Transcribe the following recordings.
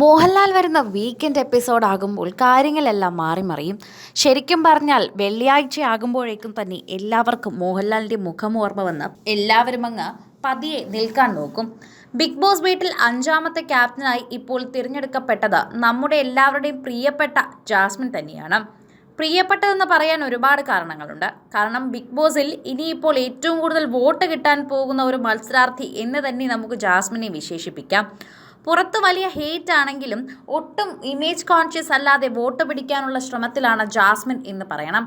മോഹൻലാൽ വരുന്ന weekend episode ആകുമ്പോൾ കാര്യങ്ങളെല്ലാം മാറി മറിയും. ശരിക്കും പറഞ്ഞാൽ വെള്ളിയാഴ്ച ആകുമ്പോഴേക്കും തന്നെ എല്ലാവർക്കും മോഹൻലാലിന്റെ മുഖം ഓർമ്മ വന്ന് എല്ലാവരും അങ്ങ് പതിയെ നിൽക്കാൻ നോക്കും. ബിഗ് ബോസ് വീട്ടിൽ അഞ്ചാമത്തെ ക്യാപ്റ്റനായി ഇപ്പോൾ തിരഞ്ഞെടുക്കപ്പെട്ടത് നമ്മുടെ എല്ലാവരുടെയും പ്രിയപ്പെട്ട ജാസ്മിൻ തന്നെയാണ്. പ്രിയപ്പെട്ടതെന്ന് പറയാൻ ഒരുപാട് കാരണങ്ങളുണ്ട്. കാരണം ബിഗ് ബോസിൽ ഇനിയിപ്പോൾ ഏറ്റവും കൂടുതൽ വോട്ട് കിട്ടാൻ പോകുന്ന ഒരു മത്സരാർത്ഥി എന്ന് തന്നെ നമുക്ക് ജാസ്മിനെ വിശേഷിപ്പിക്കാം. പുറത്ത് വലിയ ഹേറ്റ് ആണെങ്കിലും ഒട്ടും ഇമേജ് കോൺഷ്യസ് അല്ലാതെ വോട്ട് പിടിക്കാനുള്ള ശ്രമത്തിലാണ് ജാസ്മിൻ എന്ന് പറയണം.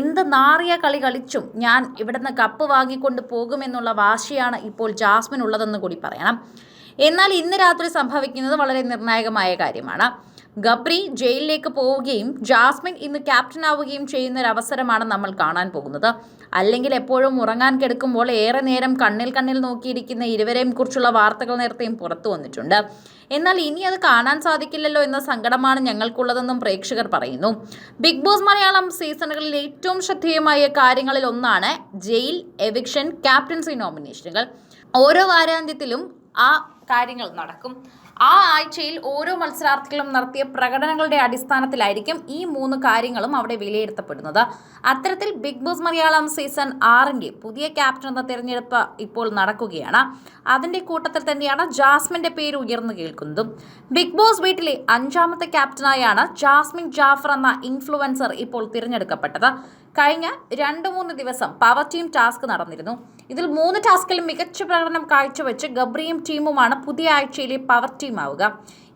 എന്ത് നാറിയ കളി കളിച്ചും ഞാൻ ഇവിടുന്ന് കപ്പ് വാങ്ങിക്കൊണ്ട് പോകുമെന്നുള്ള വാശിയാണ് ഇപ്പോൾ ജാസ്മിൻ ഉള്ളതെന്ന് കൂടി പറയണം. എന്നാൽ ഇന്ന് രാത്രി സംഭവിക്കുന്നത് വളരെ നിർണായകമായ കാര്യമാണ്. ഗബ്രി ജയിലിലേക്ക് പോവുകയും ജാസ്മിൻ ഇന്ന് ക്യാപ്റ്റൻ ആവുകയും ചെയ്യുന്ന ഒരു അവസരമാണ് നമ്മൾ കാണാൻ പോകുന്നത്. അല്ലെങ്കിൽ എപ്പോഴും ഉറങ്ങാൻ കിടക്കുമ്പോൾ ഏറെ നേരം കണ്ണിൽ കണ്ണിൽ നോക്കിയിരിക്കുന്ന ഇരുവരെയും കുറിച്ചുള്ള വാർത്തകൾ നേരത്തെയും പുറത്തു വന്നിട്ടുണ്ട്. എന്നാൽ ഇനി അത് കാണാൻ സാധിക്കില്ലല്ലോ എന്ന സങ്കടമാണ് ഞങ്ങൾക്കുള്ളതെന്നും പ്രേക്ഷകർ പറയുന്നു. ബിഗ് ബോസ് മലയാളം സീസണുകളിൽ ഏറ്റവും ശ്രദ്ധേയമായ കാര്യങ്ങളിൽ ഒന്നാണ് ജയിൽ എവിക്ഷൻ ക്യാപ്റ്റൻസി നോമിനേഷനുകൾ. ഓരോ വാരാന്ത്യത്തിലും ആ കാര്യങ്ങൾ നടക്കും. ആ ആഴ്ചയിൽ ഓരോ മത്സരാർത്ഥികളും നടത്തിയ പ്രകടനങ്ങളുടെ അടിസ്ഥാനത്തിലായിരിക്കും ഈ മൂന്ന് കാര്യങ്ങളും അവിടെ വിലയിരുത്തപ്പെടുന്നത്. അത്തരത്തിൽ ബിഗ് ബോസ് മലയാളം സീസൺ ആറിന്റെ പുതിയ ക്യാപ്റ്റൻ എന്ന തിരഞ്ഞെടുപ്പ് ഇപ്പോൾ നടക്കുകയാണ്. അതിന്റെ കൂട്ടത്തിൽ തന്നെയാണ് ജാസ്മിന്റെ പേര് ഉയർന്നു കേൾക്കുന്നതും. ബിഗ് ബോസ് വീട്ടിലെ അഞ്ചാമത്തെ ക്യാപ്റ്റനായാണ് ജാസ്മിൻ ജാഫർ എന്ന ഇൻഫ്ലുവൻസർ ഇപ്പോൾ തിരഞ്ഞെടുക്കപ്പെട്ടത്. കഴിഞ്ഞ രണ്ട് മൂന്ന് ദിവസം പവർ ടീം ടാസ്ക് നടന്നിരുന്നു. ഇതിൽ മൂന്ന് ടാസ്കിലും മികച്ച പ്രകടനം കാഴ്ചവെച്ച് ഗബ്രിയും ടീമുമാണ് പുതിയ ആഴ്ചയിലെ പവർ ടീമാവുക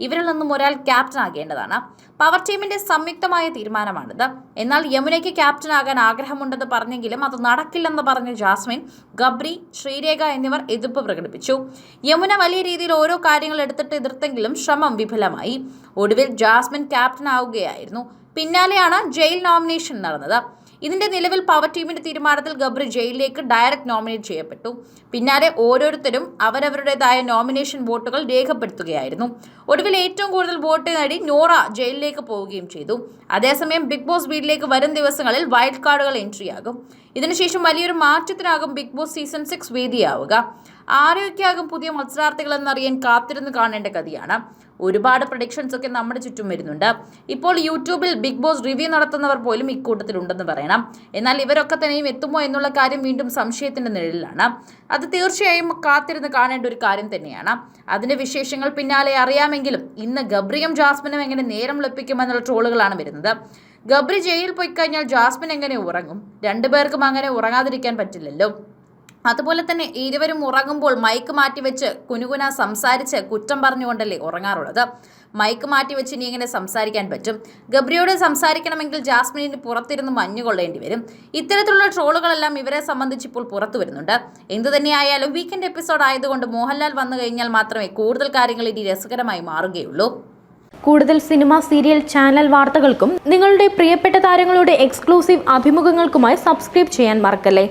ഇവരിൽ നിന്നും ഒരാൾ ക്യാപ്റ്റൻ ആകേണ്ടതാണ്. പവർ ടീമിന്റെ സംയുക്തമായ തീരുമാനമാണിത്. എന്നാൽ യമുനയ്ക്ക് ക്യാപ്റ്റൻ ആകാൻ ആഗ്രഹമുണ്ടെന്ന് പറഞ്ഞെങ്കിലും അത് നടക്കില്ലെന്ന് പറഞ്ഞ ജാസ്മിൻ ഗബ്രി ശ്രീരേഖ എന്നിവർ എതിർപ്പ് പ്രകടിപ്പിച്ചു. യമുന വലിയ രീതിയിൽ ഓരോ കാര്യങ്ങൾ എടുത്തിട്ട് എതിർത്തെങ്കിലും ശ്രമം വിഫലമായി. ഒടുവിൽ ജാസ്മിൻ ക്യാപ്റ്റൻ ആവുകയായിരുന്നു. പിന്നാലെയാണ് ജയിൽ നോമിനേഷൻ നടന്നത്. ഇതിന്റെ നിലവിൽ പവർ ടീമിന്റെ തീരുമാനത്തിൽ ഗബ്രി ജയിലിലേക്ക് ഡയറക്റ്റ് നോമിനേറ്റ് ചെയ്യപ്പെട്ടു. പിന്നാലെ ഓരോരുത്തരും അവരവരുടേതായ നോമിനേഷൻ വോട്ടുകൾ രേഖപ്പെടുത്തുകയായിരുന്നു. ഒടുവിൽ ഏറ്റവും കൂടുതൽ വോട്ട് നേടി നോറ ജയിലിലേക്ക് പോവുകയും ചെയ്തു. അതേസമയം ബിഗ് ബോസ് വീട്ടിലേക്ക് വരും ദിവസങ്ങളിൽ വൈൽഡ് കാർഡുകൾ എൻട്രിയാകും ഇതിനുശേഷം വലിയൊരു മാറ്റത്തിനാകും ബിഗ് ബോസ് സീസൺ സിക്സ് വേദിയാവുക. ആരോഗ്യമാകും പുതിയ മത്സരാർത്ഥികൾ എന്നറിയാൻ കാത്തിരുന്ന് കാണേണ്ട കഥയാണ് ഒരുപാട് പ്രൊഡിക്ഷൻസ് ഒക്കെ നമ്മുടെ ചുറ്റും വരുന്നുണ്ട്. ഇപ്പോൾ യൂട്യൂബിൽ ബിഗ് ബോസ് റിവ്യൂ നടത്തുന്നവർ പോലും ഇക്കൂട്ടത്തിലുണ്ടെന്ന് പറയണം. എന്നാൽ ഇവരൊക്കെ തന്നെയും എത്തുമോ എന്നുള്ള കാര്യം വീണ്ടും സംശയത്തിന്റെ നിഴലിലാണ്. അത് തീർച്ചയായും കാത്തിരുന്ന് കാണേണ്ട ഒരു കാര്യം തന്നെയാണ്. അതിന്റെ വിശേഷങ്ങൾ പിന്നാലെ അറിയാമെങ്കിലും ഇന്ന് ഗബ്രിയും ജാസ്മിനും എങ്ങനെ നേരം ലഭിക്കുമെന്നുള്ള ട്രോളുകളാണ് വരുന്നത്. ഗബ്രി ജയിലിൽ പോയി കഴിഞ്ഞാൽ ജാസ്മിൻ എങ്ങനെ ഉറങ്ങും? രണ്ടുപേർക്കും അങ്ങനെ ഉറങ്ങാതിരിക്കാൻ പറ്റില്ലല്ലോ. അതുപോലെ തന്നെ ഇരുവരും ഉറങ്ങുമ്പോൾ മൈക്ക് മാറ്റിവെച്ച് കുനുകുന സംസാരിച്ച് കുറ്റം പറഞ്ഞുകൊണ്ടല്ലേ ഉറങ്ങാറുള്ളത്. മൈക്ക് മാറ്റിവെച്ച് ഇനി എങ്ങനെ സംസാരിക്കാൻ പറ്റും? ഗബ്രിയോട് സംസാരിക്കണമെങ്കിൽ ജാസ്മിനിന് പുറത്തിരുന്ന് മഞ്ഞുകൊള്ളേണ്ടി വരും. ഇത്തരത്തിലുള്ള ട്രോളുകളെല്ലാം ഇവരെ സംബന്ധിച്ച് ഇപ്പോൾ പുറത്തു വരുന്നുണ്ട്. എന്തു തന്നെയായാലും വീക്കെൻഡ് എപ്പിസോഡ് ആയതുകൊണ്ട് മോഹൻലാൽ വന്നു കഴിഞ്ഞാൽ മാത്രമേ കൂടുതൽ കാര്യങ്ങൾ ഇനി രസകരമായി മാറുകയുള്ളൂ. കൂടുതൽ സിനിമ സീരിയൽ ചാനൽ വാർത്തകൾക്കും നിങ്ങളുടെ പ്രിയപ്പെട്ട താരങ്ങളുടെ എക്സ്ക്ലൂസീവ് അഭിമുഖങ്ങൾക്കുമായി സബ്സ്ക്രൈബ് ചെയ്യാൻ മറക്കല്ലേ?